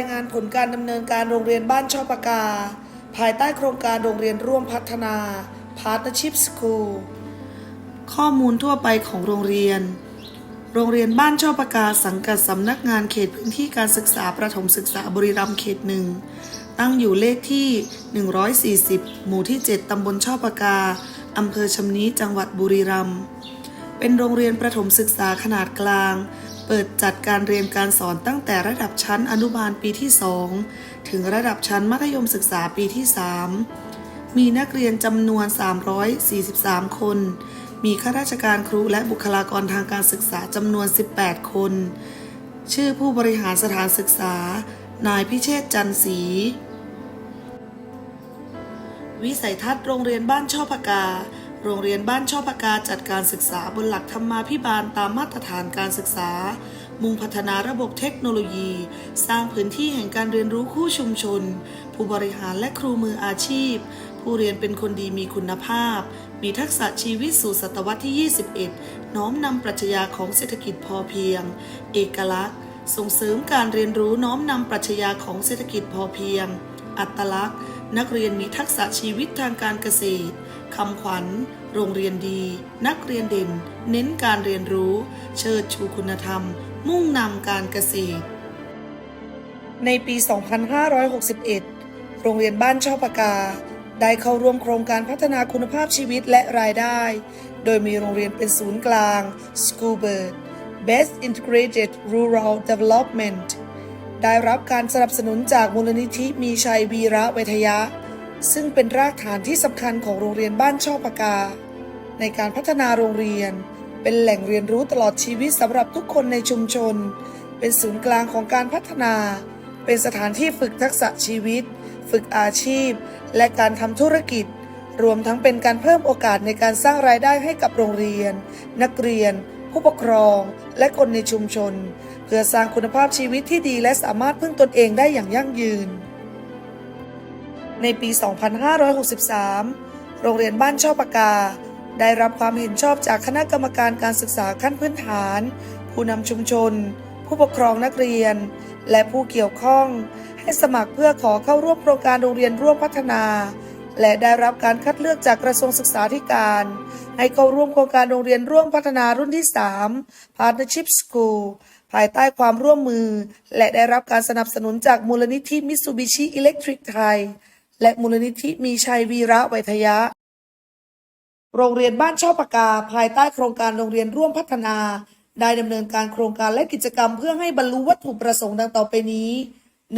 ายงานผลการดำเนินการโรงเรียนบ้านช่อปากา ภายใต้โครงการโรงเรียนร่วมพัฒนา Partnership School ข้อมูลทั่วไปของโรงเรียน โรงเรียนบ้านช่อปากาสังกัดสำนักงานเขตพื้นที่การศึกษาประถมศึกษาบริรัมย์เขตหนึ่ง ตั้งอยู่เลขที่ 140 หมู่ที่ 7 ตำบลช่อปากาอำเภอชำนี้จังหวัดบุรีรัมย์เป็นโรงเรียนประถมศึกษาขนาดกลาง เปิดจัดการเรียนการสอนตั้งแต่ระดับชั้นอนุบาลปีที่ 2 ถึงระดับชั้นมัธยมศึกษาปีที่ 3 มีนักเรียนจำนวน 343 คน มีข้าราชการครูและบุคลากรทางการศึกษาจำนวน 18 คน ชื่อผู้บริหารสถานศึกษา นายพิเชษจันทร์ศรีวิสัยทัศน์โรงเรียนบ้านช่อพกา โรงเรียนบ้านช่อพกาจัดการศึกษาบนหลักธรรมาภิบาลตามมาตรฐานการศึกษา มุ่งพัฒนาระบบเทคโนโลยี สร้างพื้นที่แห่งการเรียนรู้คู่ชุมชน ผู้บริหารและครูมืออาชีพ ผู้เรียนเป็นคนดีมีคุณภาพ มีทักษะชีวิตสู่ศตวรรษที่ 21 น้อมนำปรัชญาของเศรษฐกิจพอเพียง เอกลักษณ์ ส่งเสริมการเรียนรู้น้อมนำปรัชญาของเศรษฐกิจพอเพียง อัตลักษณ์ นักเรียนมีทักษะชีวิตทางการเกษตร คำขวัญ โรงเรียนดี นักเรียนเด่น เน้นการเรียนรู้ เชิดชูคุณธรรม มุ่งนำการเกษตร ในปี 2561 โรงเรียนบ้านช่อปากา ได้เข้าร่วมโครงการพัฒนาคุณภาพชีวิตและรายได้ โดยมีโรงเรียนเป็นศูนย์กลาง Schoolbird Best Integrated Rural Development ได้รับการสนับสนุนจากมูลนิธิมีชัยวีระเวทยะ ซึ่งเป็นรากฐานที่สำคัญของโรงเรียนบ้านช่อปากา ในการพัฒนาโรงเรียน เป็นแหล่งเรียนรู้ตลอดชีวิตสำหรับทุกคนในชุมชน เป็นศูนย์กลางของการพัฒนา เป็นสถานที่ฝึกทักษะชีวิต ฝึกอาชีพ และการทำธุรกิจ รวมทั้งเป็นการเพิ่มโอกาสในการสร้างรายได้ให้กับโรงเรียน นักเรียน ผู้ปกครอง และคนในชุมชน เพื่อสร้างคุณภาพชีวิตที่ดีและสามารถพึ่งตนเองได้อย่างยั่งยืน ในปี 2563 โรงเรียนบ้านช่อปากา ได้รับความเห็นชอบจากคณะกรรมการการศึกษาขั้นพื้นฐาน ผู้นำชุมชน ผู้ปกครองนักเรียน และผู้เกี่ยวข้อง ให้สมัครเพื่อขอเข้าร่วมโครงการโรงเรียนร่วมพัฒนา และได้รับการคัดเลือกจากกระทรวงศึกษาธิการ ให้เข้าร่วมโครงการโรงเรียนร่วมพัฒนารุ่นที่ 3 Partnership School ภายใต้ความร่วมมือ และได้รับการสนับสนุนจากมูลนิธิมิตซูบิชิอิเล็กทริกไทย และมูลนิธิมีชัยวีระไวยทยะ โรงเรียนบ้านช่อปากา ภายใต้โครงการโรงเรียนร่วมพัฒนา ได้ดำเนินการโครงการและกิจกรรมเพื่อให้บรรลุวัตถุประสงค์ดังต่อไปนี้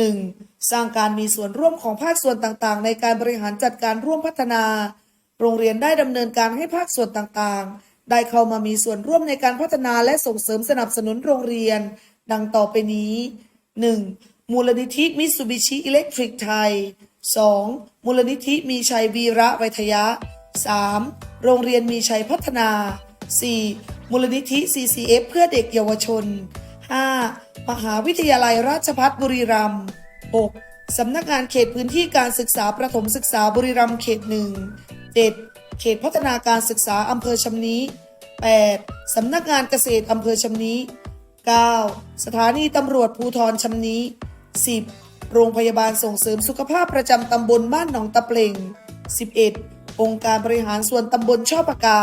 1. สร้างการมีส่วนร่วมของภาคส่วนต่างๆ ในการบริหารจัดการร่วมพัฒนา โรงเรียนได้ดำเนินการให้ภาคส่วนต่างๆ ได้เข้ามามีส่วนร่วมในการพัฒนาและส่งเสริมสนับสนุนโรงเรียน ดังต่อไปนี้ 1. มูลนิธิมิตซูบิชิอิเล็กทริกไทย 2. มูลนิธิมีชัยวีระวยทยะ 3. โรงเรียนมีชัยพัฒนา 4. มูลนิธิ CCF เพื่อเด็กเยาวชน 5. มหาวิทยาลัยราชภัฏบุรีรัมย์ 6. สำนักงานเขตพื้นที่การศึกษาประถมศึกษาบุรีรัมย์เขตหนึ่ง 7. เขตพัฒนาการศึกษาอำเภอชำนี้ 8. สำนักงานเกษตรอำเภอชำนี้ 9. สถานีตำรวจภูธรชำนี้ 10. โรงพยาบาลส่งเสริมสุขภาพประจำตำบลบ้านหนองตะเปล่ง 11. องค์การบริหารส่วนตำบลช่อปากา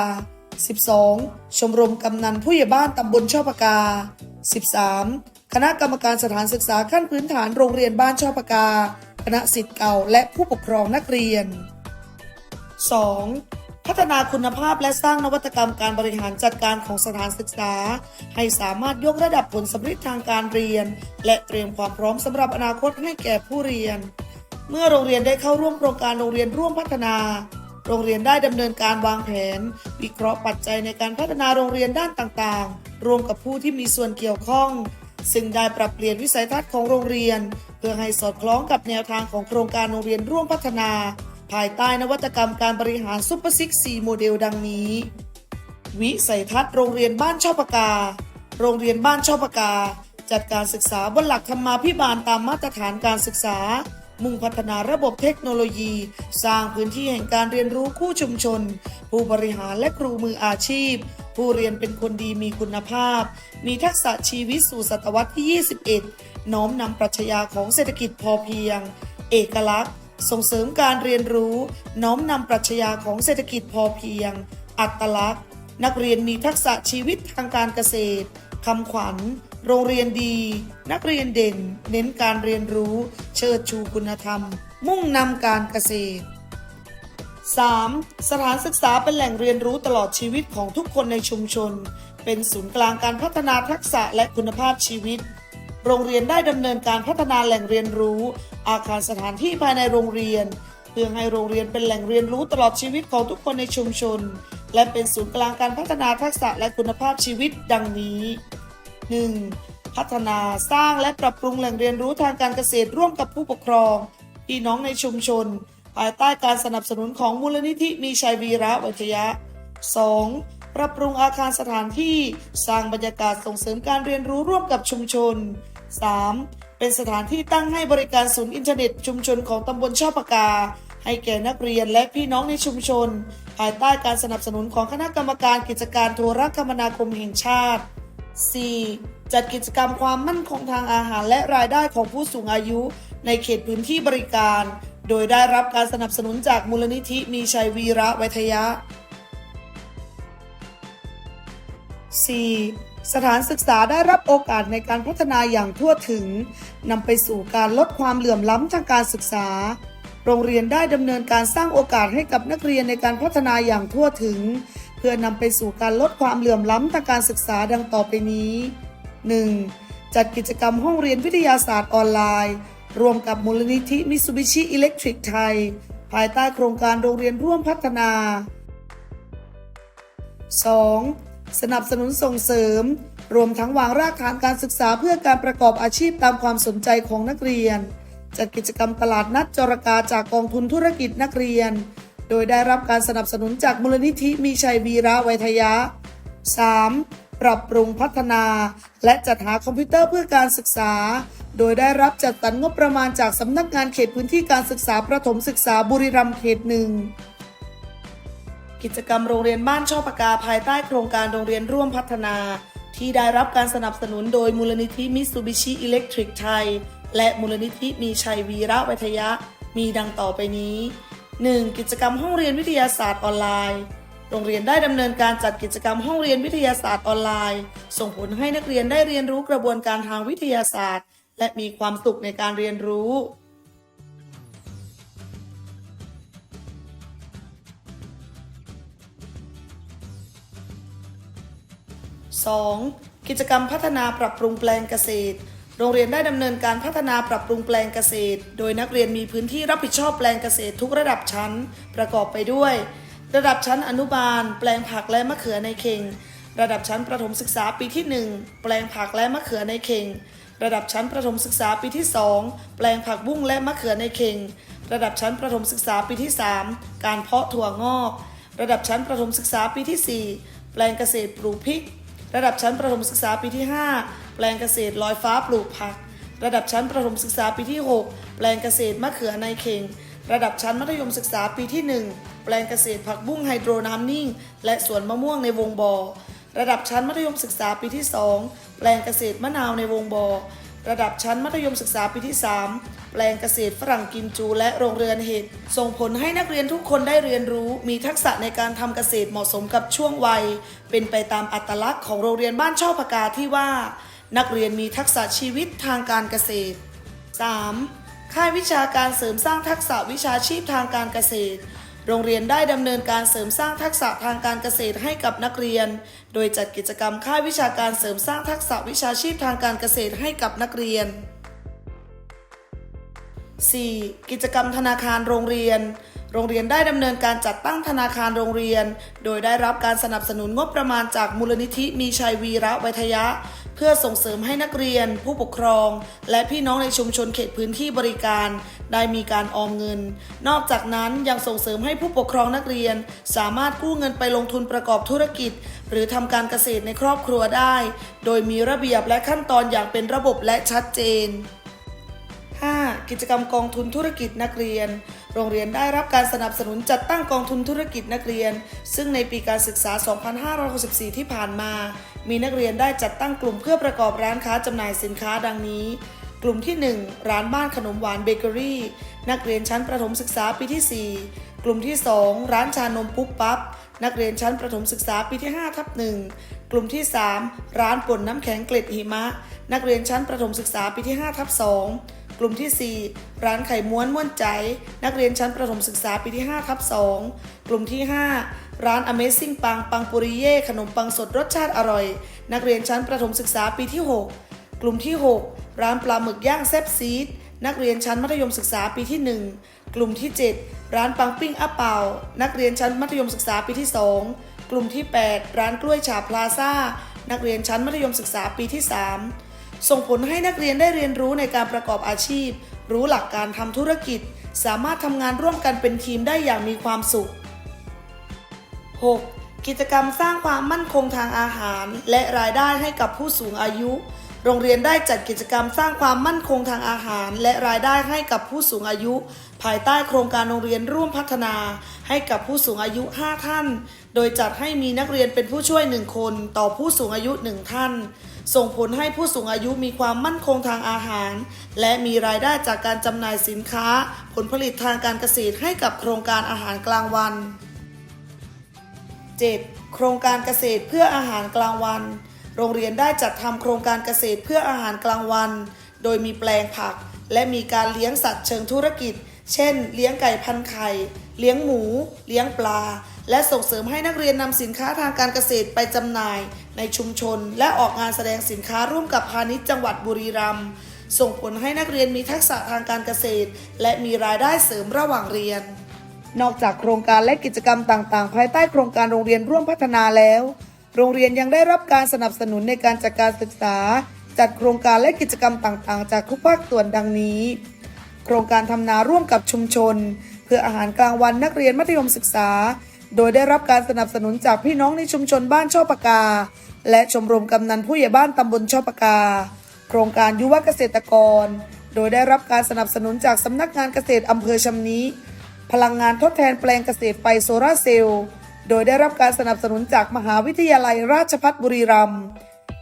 12. ชมรมกำนันผู้ใหญ่บ้านตำบลช่อปากา 13. คณะกรรมการสถานศึกษาขั้นพื้นฐานโรงเรียนบ้านช่อปากา คณะสิทธิ์เก่าและผู้ปกครองนักเรียน 2. พัฒนาคุณภาพและสร้างนวัตกรรมการบริหารจัดการของสถานศึกษา ให้สามารถยกระดับผลสำเร็จทางการเรียน และเตรียมความพร้อมสำหรับอนาคตให้แก่ผู้เรียน เมื่อโรงเรียนได้เข้าร่วมโครงการโรงเรียนร่วมพัฒนา โรงเรียนได้ดำเนินการวางแผน วิเคราะห์ปัจจัยในการพัฒนาโรงเรียนด้านต่างๆ รวมกับผู้ที่มีส่วนเกี่ยวข้อง ซึ่งได้ปรับเปลี่ยนวิสัยทัศน์ของโรงเรียน เพื่อให้สอดคล้องกับแนวทางของโครงการโรงเรียนร่วมพัฒนา ภายใต้นวัตกรรมการบริหารซุปเปอร์ซิกซีโมเดลดังนี้ วิสัยทัศน์โรงเรียนบ้านช่อปากา โรงเรียนบ้านช่อปากา จัดการศึกษาบนหลักธรรมาภิบาลตามมาตรฐานการศึกษา มุ่งพัฒนาระบบเทคโนโลยี สร้างพื้นที่แห่งการเรียนรู้คู่ชุมชน ผู้บริหารและครูมืออาชีพ ผู้เรียนเป็นคนดีมีคุณภาพ มีทักษะชีวิตสู่ศตวรรษที่ 21 น้อมนำปรัชญาของเศรษฐกิจพอเพียง เอกลักษณ์ ส่งเสริมการเรียนรู้ น้อมนำปรัชญาของเศรษฐกิจพอเพียง อัตลักษณ์ นักเรียนมีทักษะชีวิตทางการเกษตรคำขวัญ โรงเรียนดี นักเรียนเด่น เน้นการเรียนรู้ เชิดชูคุณธรรม มุ่งนำการเกษตร 3. สถานศึกษาเป็นแหล่งเรียนรู้ตลอดชีวิตของทุกคนในชุมชน เป็นศูนย์กลางการพัฒนาทักษะและคุณภาพชีวิต โรงเรียนได้ดำเนินการพัฒนาแหล่งเรียนรู้ อาคารสถานที่ภายในโรงเรียน เพื่อให้โรงเรียนเป็นแหล่งเรียนรู้ตลอดชีวิตของทุกคนในชุมชน และเป็นศูนย์กลางการพัฒนาทักษะและคุณภาพชีวิตดังนี้ 1. พัฒนาสร้างและปรับปรุงแหล่งเรียนรู้ทางการเกษตรร่วมกับผู้ปกครองพี่น้องในชุมชน ภายใต้การสนับสนุนของมูลนิธิมีชัยวีระวิทยะ 2. ปรับปรุงอาคารสถานที่ สร้างบรรยากาศส่งเสริมการเรียนรู้ร่วมกับชุมชน 3. เป็นสถานที่ตั้งให้บริการศูนย์อินเทอร์เน็ตชุมชนของตำบลช่อปากา ให้แก่นักเรียนและพี่น้องในชุมชน ภายใต้การสนับสนุนของคณะกรรมการกิจการโทรคมนาคมแห่งชาติ 4. จัดกิจกรรมความมั่นคงทางอาหารและรายได้ของผู้สูงอายุ ในเขตพื้นที่บริการ โดยได้รับการสนับสนุนจากมูลนิธิมีชัยวีระไวทยะ 4. สถานศึกษาได้รับโอกาสในการพัฒนาอย่างทั่วถึงนำไปสู่การลดความเหลื่อมล้ำทางการศึกษา โรงเรียนได้ดำเนินการสร้างโอกาสให้กับนักเรียนในการพัฒนาอย่างทั่วถึง เพื่อนำไปสู่การลดความเหลื่อมล้ำทางการศึกษาดังต่อไปนี้ 1. จัดกิจกรรมห้องเรียนวิทยาศาสตร์ออนไลน์ รวมกับมูลนิธิมิ t ูบิชิอิเล็กทริกไทย ภายใต้โครงการโรงเรียนร่วมพัฒนา 2. สนับสนุนส่งเสริม รวมทั้งวางรากฐานการศึกษาเพื่อการประกอบอาชีพตามความสนใจของนักเรียน จัดกิจกรรมตลาดนัดจรกาจากกองทุนธุรกิจนักเรียน โดยได้รับการสนับสนุนจากมูลนิธิมีชัยวีระไวทยะ 3. ปรับปรุงพัฒนา และจัดหาคอมพิวเตอร์เพื่อการศึกษา โดยได้รับจัดสรรงบประมาณจากสำนักงานเขตพื้นที่การศึกษาประถมศึกษาบุรีรัมย์เขตหนึ่ง กิจกรรมโรงเรียนบ้านช่อปากาภายใต้โครงการโรงเรียนร่วมพัฒนา ที่ได้รับการสนับสนุนโดยมูลนิธิมิ t ูบิชิอิเล็กทริกไทย และมูลนิธิมีชัยวีระวิทยะ มีดังต่อไปนี้ 1. กิจกรรมห้องเรียนวิทยาศาสตร์ออนไลน์ โรงเรียนได้ดำเนินการจัดกิจกรรมห้องเรียนวิทยาศาสตร์ออนไลน์ ส่งผลให้นักเรียนได้เรียนรู้กระบวนการทางวิทยาศาสตร์ และมีความสุขในการเรียนรู้ 2. กิจกรรมพัฒนาปรับปรุงแปลงเกษตร โรงเรียนได้ดำเนินการพัฒนาปรับปรุงแปลงเกษตร โดยนักเรียนมีพื้นที่รับผิดชอบแปลงเกษตรทุกระดับชั้น ประกอบไปด้วย ระดับชั้นอนุบาล แปลงผักและมะเขือในเข่ง ระดับชั้นประถมศึกษาปีที่ 1 แปลงผักและมะเขือในเข่ง ระดับชั้นประถมศึกษาปีที่ 2 แปลงผักบุ้งและมะเขือในเข่ง ระดับชั้นประถมศึกษาปีที่ 3 การเพาะถั่วงอก ระดับชั้นประถมศึกษาปีที่ 4 แปลงเกษตรปลูกพริก ระดับชั้นประถมศึกษาปีที่ 5 แปลงเกษตรลอยฟ้าปลูกผัก ระดับชั้นประถมศึกษาปีที่ 6 แปลงเกษตรมะเขือในเข่ง ระดับชั้นมัธยมศึกษาปีที่ 1 แปลงเกษตรผักบุ้งไฮโดรน้ำนิ่ง และสวนมะม่วงในวงบอ่อระดับชั้นมัธยมศึกษาปีที่ 2 แปลงเกษตรมะนาวในวงบ่อ ระดับชั้นมัธยมศึกษาปีที่ 3 แปลงเกษตรฝรั่งกิมจู และโรงเรือนเห็ดส่งผลให้นักเรียนทุกคนได้เรียนรู้ มีทักษะในการทำเกษตรเหมาะสมกับช่วงวัย เป็นไปตามอัตลักษณ์ของโรงเรียนบ้านช่อพกาที่ว่า นักเรียนมีทักษะชีวิตทางการเกษตร 3. ค่ายวิชาการเสริมสร้างทักษะวิชาชีพทางการเกษตร โรงเรียนได้ดำเนินการเสริมสร้างทักษะทางการเกษตรให้กับนักเรียน โดยจัดกิจกรรมค่ายวิชาการเสริมสร้างทักษะวิชาชีพทางการเกษตรให้กับนักเรียน 4. กิจกรรมธนาคารโรงเรียน โรงเรียนได้ดำเนินการจัดตั้งธนาคารโรงเรียน โดยได้รับการสนับสนุนงบประมาณจากมูลนิธิมีชัยวีระไวทยะ เพื่อส่งเสริมให้นักเรียน ผู้ปกครอง และพี่น้องในชุมชนเขตพื้นที่บริการ ได้มีการออมเงิน นอกจากนั้นยังส่งเสริมให้ผู้ปกครองนักเรียน สามารถกู้เงินไปลงทุนประกอบธุรกิจ หรือทำการเกษตรในครอบครัวได้ โดยมีระเบียบและขั้นตอนอย่างเป็นระบบและชัดเจน 5. กิจกรรมกองทุนธุรกิจนักเรียน โรงเรียนได้รับการสนับสนุนจัดตั้งกองทุนธุรกิจนักเรียน ซึ่งในปีการศึกษา 2564 ที่ผ่านมา มีนักเรียนได้จัดตั้งกลุ่มเพื่อประกอบร้านค้าจำหน่ายสินค้าดังนี้ กลุ่มที่ 1 ร้านบ้านขนมหวานเบเกอรี่ นักเรียนชั้นประถมศึกษาปีที่ 4 กลุ่มที่ 2 ร้านชานมปุ๊บปั๊บ นักเรียนชั้นประถมศึกษาปีที่5ทับ1กลุ่มที่ 3 ร้านป่นน้ำแข็งเกล็ดหิมะ นักเรียนชั้นประถมศึกษาปีที่5ทับ2กลุ่มทีสี่ 4 ร้านไข่ม้วนม้วนใจ นักเรียนชั้นประถมศึกษาปีที่5ทับ2กลุ่มที่ 5 ร้าน Amazing ปังปังปุริเย่ขนมปังสดรสชาติอร่อย นักเรียนชั้นประถมศึกษาปีที่ 6 กลุ่มที่ 6 ร้านปลาหมึกย่างแซบซีด นักเรียนชั้นมัธยมศึกษาปีที่ 1 กลุ่มที่ 7 ร้านปังปิ้งอาเปานักเรียนชั้นมัธยมศึกษาปีที่ 2 กลุ่มที่ 8 ร้านกล้วยฉาบพลาซ่า นักเรียนชั้นมัธยมศึกษาปีที่ 3 ส่งผลให้นักเรียนได้เรียนรู้ในการประกอบอาชีพ รู้หลักการทำธุรกิจ สามารถทำงานร่วมกันเป็นทีมได้อย่างมีความสุข 6. กิจกรรมสร้างความมั่นคงทางอาหาร และรายได้ให้กับผู้สูงอายุ โรงเรียนได้จัดกิจกรรมสร้างความมั่นคงทางอาหาร และรายได้ให้กับผู้สูงอายุ ภายใต้โครงการโรงเรียนร่วมพัฒนา ให้กับผู้สูงอายุ 5 ท่าน โดยจัดให้มีนักเรียนเป็นผู้ช่วย 1 คน ต่อผู้สูงอายุ 1 ท่าน ส่งผลให้ผู้สูงอายุมีความมั่นคงทางอาหาร และมีรายได้จากการจำหน่ายสินค้า ผลผลิตทางการเกษตรให้กับโครงการอาหารกลางวัน 7. โครงการเกษตรเพื่ออาหารกลางวัน โรงเรียนได้จัดทำโครงการเกษตรเพื่ออาหารกลางวัน โดยมีแปลงผัก และมีการเลี้ยงสัตว์เชิงธุรกิจ เช่น เลี้ยงไก่พันไข่ เลี้ยงหมู เลี้ยงปลา และส่งเสริมให้นักเรียนนำสินค้าทางการเกษตรไปจำหน่าย ในชุมชน และออกงานแสดงสินค้าร่วมกับพาณิชย์จังหวัดบุรีรัมย์ ส่งผลให้นักเรียนมีทักษะทางการเกษตร และมีรายได้เสริมระหว่างเรียน นอกจากโครงการและกิจกรรมต่าง ๆ ภายใต้โครงการโรงเรียนร่วมพัฒนาแล้ว โรงเรียนยังได้รับการสนับสนุนในการจัดการศึกษา จัดโครงการและกิจกรรมต่างๆ จากทุกภาคส่วนดังนี้ โครงการทำนาร่วมกับชุมชน เพื่ออาหารกลางวันนักเรียนมัธยมศึกษา โดยได้รับการสนับสนุนจากพี่น้องในชุมชนบ้านช่อปากา และชมรมกำนันผู้ใหญ่บ้านตำบลช่อปากา โครงการยุวเกษตรกร โดยได้รับการสนับสนุนจากสำนักงานเกษตรอำเภอชำนี้ พลังงานทดแทนแปลงเกษตรไฟโซลาร์เซลล์ โดยได้รับการสนับสนุนจากมหาวิทยาลัยราชภัฏบุรีรัมย์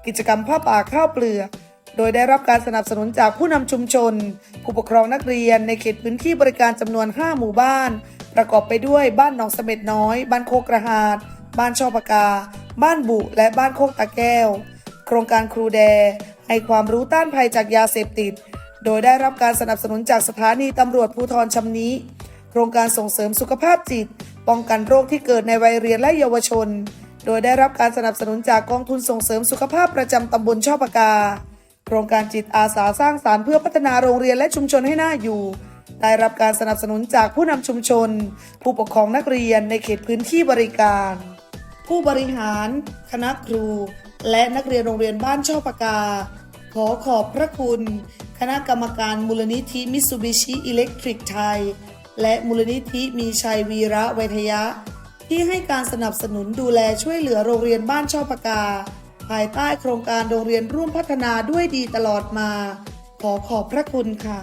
กิจกรรมผ้าป่าข้าวเปลือก โดยได้รับการสนับสนุนจากผู้นำชุมชน ผู้ปกครองนักเรียนในเขตพื้นที่บริการจำนวน 5 หมู่บ้าน ประกอบไปด้วยบ้านหนองเสม็ดน้อย บ้านโคกระหาด บ้านช่อปากา บ้านบุ และบ้านโคกตาแก้ว โครงการครูแด ให้ความรู้ต้านภัยจากยาเสพติด โดยได้รับการสนับสนุนจากสถานีตำรวจภูธรชำนี้โครงการส่งเสริมสุขภาพจิต ป้องกันโรคที่เกิดในวัยเรียนและเยาวชน โดยได้รับการสนับสนุนจากกองทุนส่งเสริมสุขภาพประจำตำบลช่อปากา โครงการจิตอาสาสร้างสารรค์เพื่อพัฒนาโรงเรียนและชุมชนให้น่าอยู่ ได้รับการสนับสนุนจากผู้นำชุมชน ผู้ปกครองนักเรียนในเขตพื้นที่บริการ ผู้บริหาร คณะครู และนักเรียนโรงเรียนบ้านช่อปากา ขอขอบพระคุณ คณะกรรมการมูลนิธิมิตซูบิชิอิเล็กทริกไทย และมูลนิธิมีชัยวีระเวทยะ ที่ให้การสนับสนุนดูแลช่วยเหลือโรงเรียนบ้านช่อปากา ภายใต้โครงการโรงเรียนร่วมพัฒนาด้วยดีตลอดมา ขอขอบพระคุณค่ะ